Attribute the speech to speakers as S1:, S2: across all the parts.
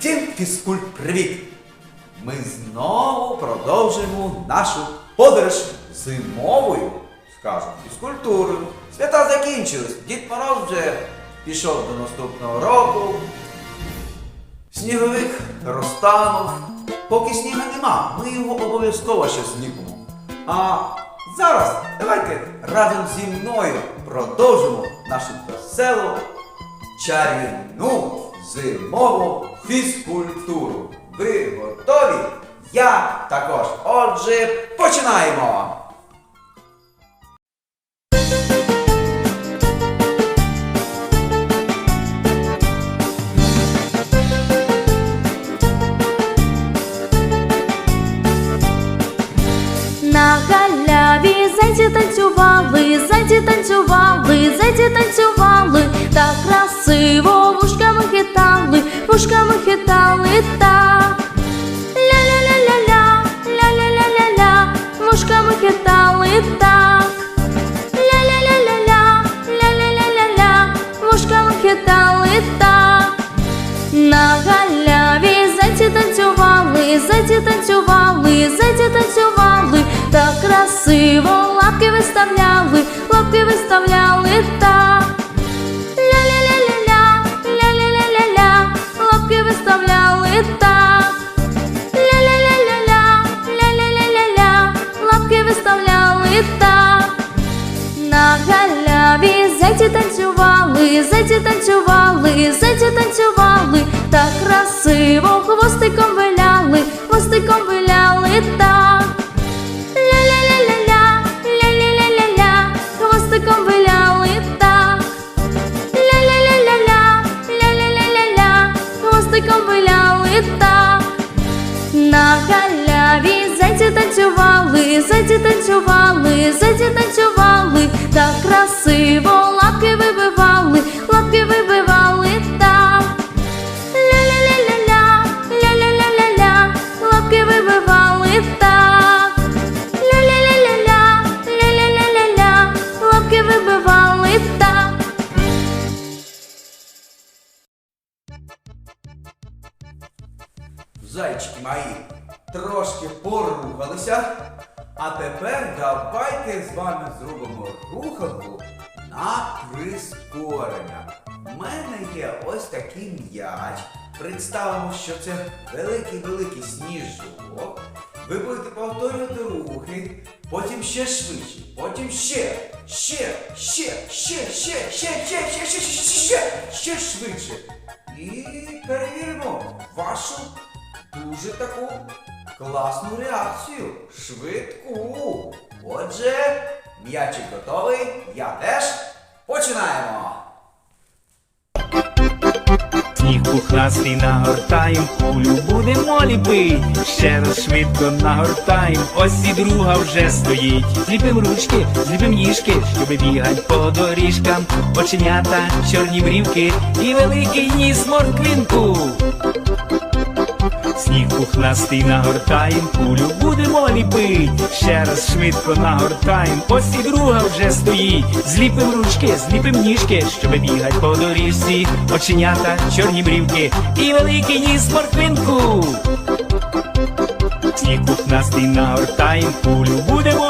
S1: Всім фізкульт привіт! Ми знову продовжуємо нашу подорож зимовою, скажемо, фізкультурою. Свята закінчились. Дід Мороз вже пішов до наступного року. Сніговик розтанув. Поки сніга нема, ми його обов'язково ще зліпимо. А зараз давайте разом зі мною продовжимо нашу веселу чарівну зимову фізкультуру. Ви готові? Я також. Отже, починаємо!
S2: На галяві зайці танцювали, зайці танцювали, зайці танцювали, вушками хитали так. Ля-ля-ля-ля-ля, ля-ля-ля-ля-ля, вушками хитали так. Ля-ля-ля-ля-ля, ля-ля-ля-ля-ля, вушками хитали так. На танцювали, зайці танцювали, зайці танцювали, так красиво хвостиком виляли, хвостиком виляли так. Ля-ля-ля-ля-ля, ля-ля-ля-ля-ля, хвостиком виляли. Ля-ля-ля-ля-ля, ля-ля-ля-ля-ля, хвостиком виляли. На галяві зайці танцювали, зайці танцювали, зайці танцювали, так красиво
S1: порухалися. А тепер давайте з вами зробимо руханку на прискорення. У мене є ось такий м'яч. Представимо, що це великий-великий сніжок. Ви будете повторювати рухи, потім ще швидше, потім ще, ще, ще, ще, ще, ще, ще, ще, ще, ще, ще, ще швидше. І перевіримо вашу дуже таку класну реакцію. Швидку. Отже, м'ячик готовий, я теж. Починаємо.
S3: Сніг пухнастий нагортаєм, кулю будемо ліпить. Ще раз швидко нагортаєм, ось і друга вже стоїть. Зліпим ручки, зліпим ніжки, щоби бігать по доріжкам. Оченята, чорні брівки і великий ніс морквинку. Сніг пухнастий нагортаєм, кулю будемо ліпить. Ще раз швидко нагортаєм, ось і друга вже стоїть. Зліпим ручки, зліпим ніжки, щоб бігать по доріжці. Оченята, чорні брівки і великий ніс морквинку. Сніг пухнастий нагортаєм, кулю будемо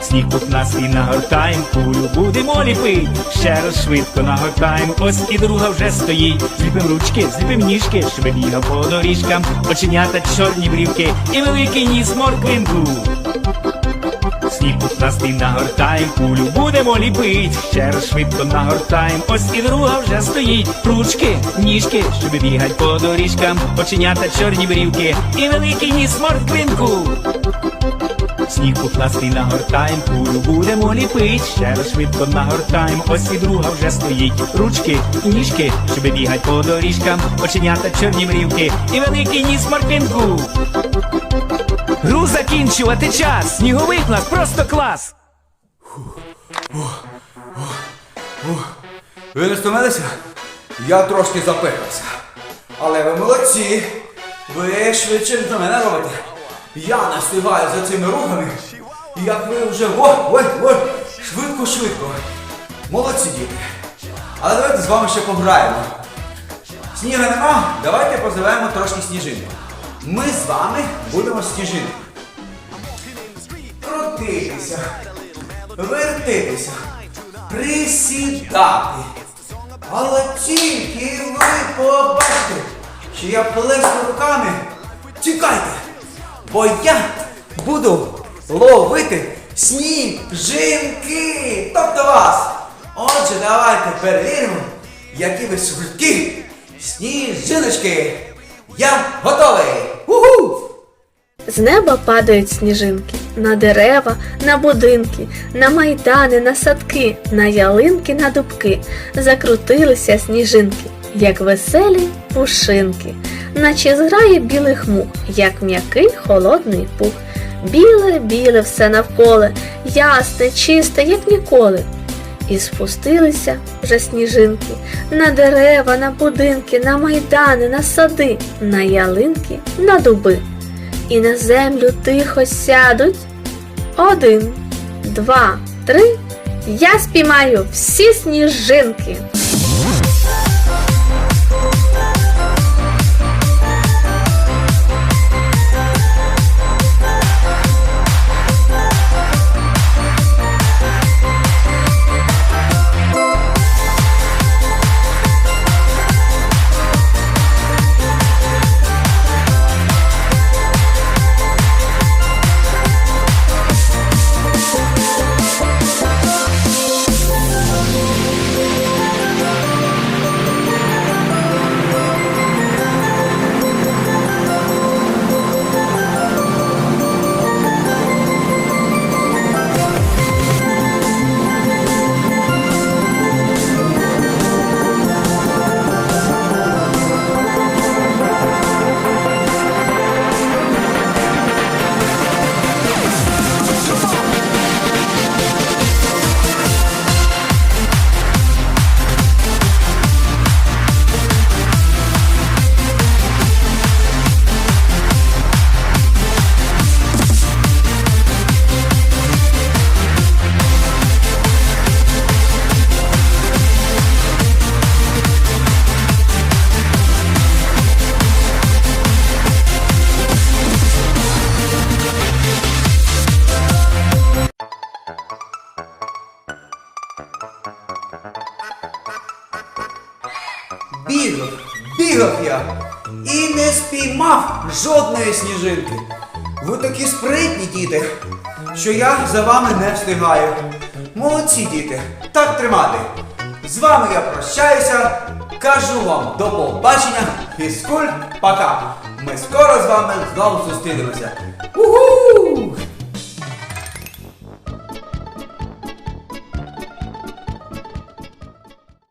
S3: Сніг пухнастий нагортаєм, кулю будемо ліпить. Ще раз швидко нагортаєм, ось і друга вже стоїть. Зліпим ручки, зліпим ніжки, щоб бігав по доріжкам. Оченята, чорні брівки і великий ніс морквинку. Сніг пухнастий нагортаєм, кулю будемо ліпить. Ще раз швидко нагортаєм, ось і друга вже стоїть. Ручки, ніжки, щоб бігать по доріжкам, оченята чорні брівки і великий ніс морквинку. Сніг пухнастий нагортаєм, кулю будемо ліпить. Ще раз швидко нагортаєм, ось і друга вже стоїть. Ручки, і ніжки, щоб бігать по доріжкам, оченята чорні мрівки і великий ніс морквинку. Гру закінчувати час! Сніговий клас, просто клас!
S1: Ви не стомилися? Я трошки запихався. Але ви молодці. Ви швидше за мене робите. Я не за цими рухами. Як ви вже ой, ой, ой, швидко, швидко. Молодці діти. Але давайте з вами ще пограємо. Сніга нема, давайте позовемо трошки сніжинку. Ми з вами будемо сніжинки. Крутитися, вертитися, присідати. Але тільки ви побачите, що я плесну руками. Тікайте, бо я буду ловити сніжинки. Тобто вас. Отже, давайте перевіримо, які ви швидкі сніжиночки. Я готовий. Уху!
S4: З неба падають сніжинки на дерева, на будинки, на майдани, на садки, на ялинки, на дубки. Закрутилися сніжинки, як веселі пушинки, наче зграє білих мух, як м'який холодний пух. Біле, біле все навколо, ясне, чисте, як ніколи. І спустилися вже сніжинки на дерева, на будинки, на майдани, на сади, на ялинки, на дуби і на землю тихо сядуть. Один, два, три. Я спіймаю всі сніжинки.
S1: Бігав, бігав я і не спіймав жодної сніжинки. Ви такі спритні діти, що я за вами не встигаю. Молодці діти, так тримати. З вами я прощаюся, кажу вам до побачення, фізкульт, пока. Ми скоро з вами знову зустрінемося. Уху!